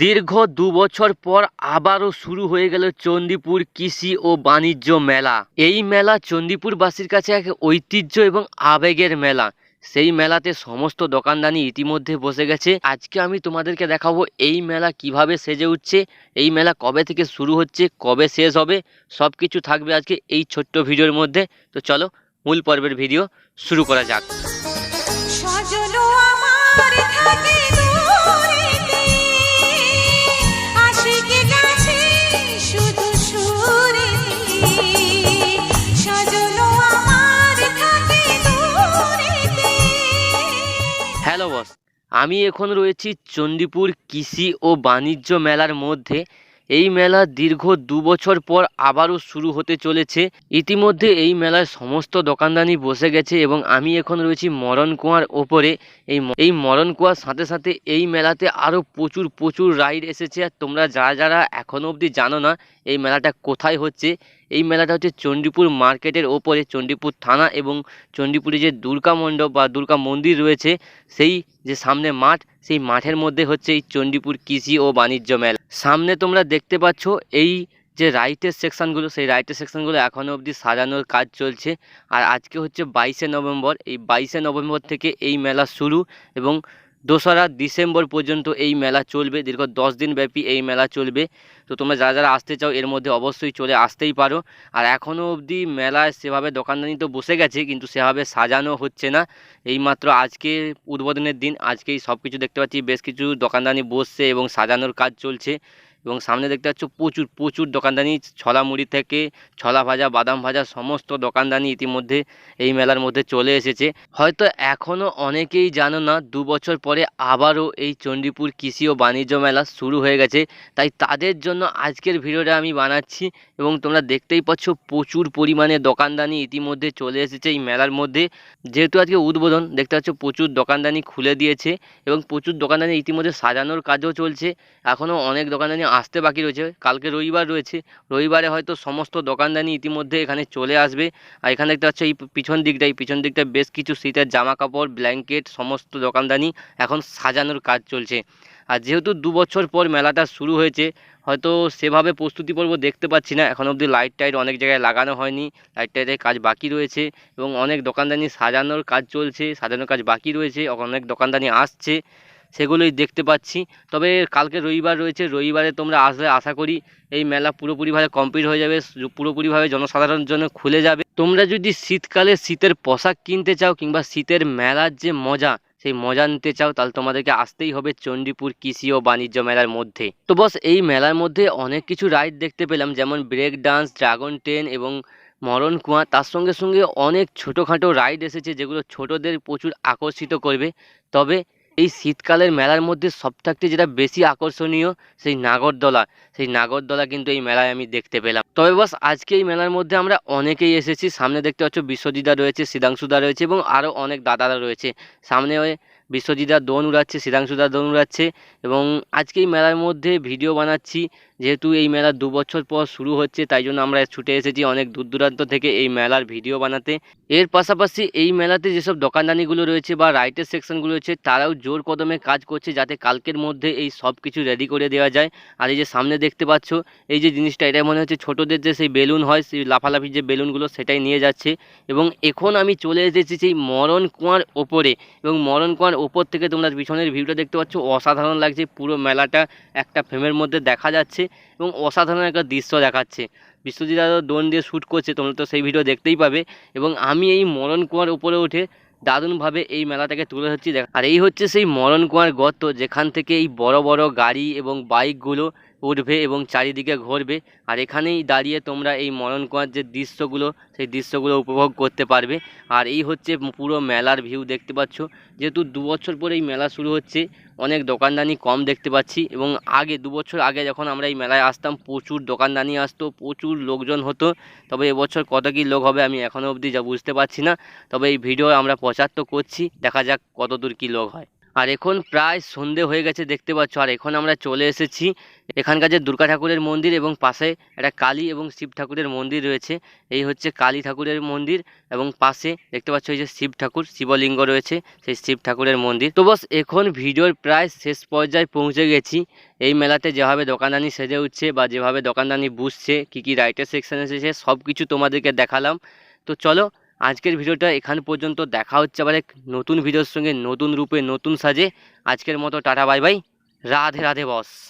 দীর্ঘ দু বছর পর আবারও শুরু হয়ে গেল চণ্ডীপুর কৃষি ও বাণিজ্য মেলা। এই মেলা চণ্ডীপুরবাসীর কাছে এক ঐতিহ্য এবং আবেগের মেলা। সেই মেলাতে সমস্ত দোকানদানি ইতিমধ্যে বসে গেছে। আজকে আমি তোমাদেরকে দেখাবো এই মেলা কীভাবে সেজে উঠছে, এই মেলা কবে থেকে শুরু হচ্ছে, কবে শেষ হবে সব কিছু থাকবে আজকে এই ছোট্ট ভিডিওর মধ্যে। তো চলো, মূল পর্বের ভিডিও শুরু করা যাক। সজলো আমার থাকে হ্যালো বস, আমি এখন রয়েছি চণ্ডীপুর কৃষি ও বাণিজ্য মেলার মধ্যে। এই মেলা দীর্ঘ দু বছর পর আবারও শুরু হতে চলেছে। ইতিমধ্যে এই মেলায় সমস্ত দোকানদানি বসে গেছে এবং আমি এখন রয়েছি মরণ কুয়ার ওপরে। এই এই মরণ কুয়ার সাথে সাথে এই মেলাতে আরও প্রচুর প্রচুর রাইড এসেছে। আর তোমরা যারা যারা এখনও অবধি জানো না এই মেলাটা কোথায় হচ্ছে এই মেলাটা হচ্ছে চণ্ডীপুর মার্কেটের ওপরে, চণ্ডীপুর থানা এবং চণ্ডীপুরে যে দুর্গা মণ্ডপ বা দুর্গা মন্দির রয়েছে, সেই যে সামনে মাঠ, সেই মাঠের মধ্যে হচ্ছে এই চণ্ডীপুর কৃষি ও বাণিজ্য মেলা। সামনে তোমরা দেখতে পাচ্ছ এই যে রাইটের সেকশনগুলো, সেই রাইটের সেকশনগুলো এখনও অবধি সাজানোর কাজ চলছে। আর আজকে হচ্ছে বাইশে নভেম্বর, এই বাইশে নভেম্বর থেকে এই মেলা শুরু এবং দোসরা ডিসেম্বর পর্যন্ত এই মেলা চলবে, দীর্ঘ দশ দিন ব্যাপী এই মেলা চলবে। তো তোমরা যারা যারা আসতে চাও, এর মধ্যে অবশ্যই চলে আসতেই পারো। আর এখনও অবধি মেলায় সেভাবে দোকানদানি তো বসে গেছে, কিন্তু সেভাবে সাজানো হচ্ছে না। এইমাত্র আজকে উদ্বোধনের দিন, আজকেই সব কিছু দেখতে পাচ্ছি, বেশ কিছু দোকানদানি বসছে এবং সাজানোর কাজ চলছে। এবং সামনে দেখতে পাচ্ছ প্রচুর প্রচুর দোকানদানি ছলা মুড়ি থেকে ছলা ভাজা, বাদাম ভাজা, সমস্ত দোকানদানি ইতিমধ্যে এই মেলার মধ্যে চলে এসেছে। হয়তো এখনও অনেকেই জানো না, দু বছর পরে আবারও এই চণ্ডীপুর কৃষি ও বাণিজ্য মেলা শুরু হয়ে গেছে। তাই তাদের জন্য আজকের ভিডিওটা আমি বানাচ্ছি এবং তোমরা দেখতেই পাচ্ছ প্রচুর পরিমাণে দোকানদানি ইতিমধ্যে চলে এসেছে এই মেলার মধ্যে। যেহেতু আজকে উদ্বোধন, দেখতে পাচ্ছ প্রচুর দোকানদানি খুলে দিয়েছে এবং প্রচুর দোকানদানি ইতিমধ্যে সাজানোর কাজও চলছে। এখনও অনেক দোকানদানি আসতে বাকি রয়েছে। কালকে রবিবার রয়েছে। রবিবারে হয়তো সমস্ত দোকানদানি ইতিমধ্যে এখানে চলে আসবে। আর এখানে দেখতে পাচ্ছ, এই পিছন দিকটাই পিছন দিকটা বেশ কিছু শীতের জামা কাপড় ব্ল্যাঙ্কেট, সমস্ত দোকানদানি এখন সাজানোর কাজ চলছে। আর যেহেতু দু বছর পর মেলাটা শুরু হয়েছে, হয়তো সেভাবে প্রস্তুতি পর্ব দেখতে পাচ্ছি না। এখন অবধি লাইট টাইট অনেক জায়গায় লাগানো হয়নি। লাইট টাইটের কাজ বাকি রয়েছে এবং অনেক দোকানদানি সাজানোর কাজ চলছে, সাজানোর কাজ বাকি রয়েছে। অনেক দোকানদানি আসছে। সেগুলোই দেখতে পাচ্ছি। তবে কালকে রবিবার রয়েছে, রবিবারে তোমরা আসলে আশা করি এই মেলা পুরোপুরিভাবে কমপ্লিট হয়ে যাবে পুরোপুরিভাবে জনসাধারণের জন্য খুলে যাবে। তোমরা যদি শীতকালে শীতের পোশাক কিনতে চাও কিংবা শীতের মেলার যে মজা, সেই মজা নিতে চাও, তাহলে তোমাদেরকে আসতেই হবে চণ্ডীপুর কৃষি ও বাণিজ্য মেলার মধ্যে। তো বস, এই মেলার মধ্যে অনেক কিছু রাইড দেখতে পেলাম, যেমন ব্রেক ডান্স ড্রাগন ট্রেন এবং মরণ কুয়া। তার সঙ্গে সঙ্গে অনেক ছোটোখাটো রাইড এসেছে, যেগুলো ছোটদের প্রচুর আকর্ষিত করবে। তবে এই শীতকালের মেলার মধ্যে সবথেকে যেটা বেশি আকর্ষণীয় সেই নাগরদোলা। সেই নাগরদোলা কিন্তু এই মেলায় আমি দেখতে পেলাম। তবে বাস, আজকে এই মেলার মধ্যে আমরা অনেকেই এসেছি। সামনে দেখতে পাচ্ছ বিশ্বজিদা রয়েছে সিদাংশুদা রয়েছে এবং আরও অনেক দাদারা রয়েছে। সামনে ওই বিশ্বজিদা দোন উড়াচ্ছে সিদাংশুদা দোন উড়াচ্ছে এবং আজকে এই মেলার মধ্যে ভিডিও বানাচ্ছি। যেহেতু এই মেলা দু বছর পর শুরু হচ্ছে, তাই জন্য আমরা ছুটে এসেছি অনেক দূর দূরান্ত থেকে এই মেলার ভিডিও বানাতে। এর পাশাপাশি এই মেলাতে যেসব দোকানদানিগুলো রয়েছে বা রাইটের সেকশনগুলো রয়েছে, তারাও জোর কদমে কাজ করছে যাতে কালকের মধ্যে এই সব কিছু রেডি করে দেওয়া যায়। আর এই যে সামনে দেখতে পাচ্ছ, এই যে জিনিসটা, এটা মনে হচ্ছে ছোটোদের যে সেই বেলুন হয়, সেই লাফালাফি যে বেলুনগুলো, সেটাই নিয়ে যাচ্ছে। এবং এখন আমি চলে এসেছি সেই মরণ কুয়ার ওপরে। এবং মরণ কুয়ার ওপর থেকে তোমরা পিছনের ভিউটা দেখতে পাচ্ছ। অসাধারণ লাগছে পুরো মেলাটা একটা ফ্রেমের মধ্যে দেখা যাচ্ছে এবং অসাধারণ একটা দৃশ্য দেখাচ্ছে। বিশ্বজিৎ দাদা ড্রোন দিয়ে শ্যুট করছে, তোমরা তো সেই ভিডিও দেখতেই পাবে। এবং আমি এই মরণ কুয়ার উপরে উঠে দারুণভাবে এই মেলাটাকে তুলে ধরছি। আর এই হচ্ছে সেই মরণ কুয়ার গর্ত, যেখান থেকে এই বড় বড় গাড়ি এবং বাইকগুলো উঠবে এবং চারিদিকে ঘুরবে। আর এখানেই দাঁড়িয়ে তোমরা এই মরণ কুয়ার যে দৃশ্যগুলো, সেই দৃশ্যগুলো উপভোগ করতে পারবে। আর এই হচ্ছে পুরো মেলার ভিউ দেখতে পাচ্ছ। যেহেতু দু বছর পরে এই মেলা শুরু হচ্ছে, অনেক দোকানদানি কম দেখতে পাচ্ছি এবং আগে, দু বছর আগে যখন আমরা এই মেলায় আসতাম, প্রচুর দোকানদানি আসতো, প্রচুর লোকজন হতো। তবে এবছর কত কী লোক হবে আমি এখনও অবধি যা বুঝতে পারছি না। তবে এই ভিডিও আমরা প্রচার তো করছি, দেখা যাক কত দূর কী লোক হয়। আর এখন প্রায় সন্ধে হয়ে গেছে, দেখতে পাচ্ছ। আর এখন আমরা চলে এসেছি এখানকার যে দুর্গা ঠাকুরের মন্দির এবং পাশে একটা কালী এবং শিব ঠাকুরের মন্দির রয়েছে। এই হচ্ছে কালী ঠাকুরের মন্দির এবং পাশে দেখতে পাচ্ছ এই যে শিব ঠাকুর, শিবলিঙ্গ রয়েছে সেই শিব ঠাকুরের মন্দির। তো বস, এখন ভিডিওর প্রায় শেষ পর্যায়ে পৌঁছে গেছি। এই মেলাতে যেভাবে দোকানদানি সেজে উঠছে বা যেভাবে দোকানদানি বুঝছে, কী কী রাইটের সেকশন এসেছে সব কিছু তোমাদেরকে দেখালাম। তো চলো আজকের ভিডিওটা এখান পর্যন্ত। দেখা হচ্ছে আবার এক নতুন ভিডিওর সঙ্গে, নতুন রূপে, নতুন সাজে। আজকের মতো tata, bye bye. Radhe Radhe boss.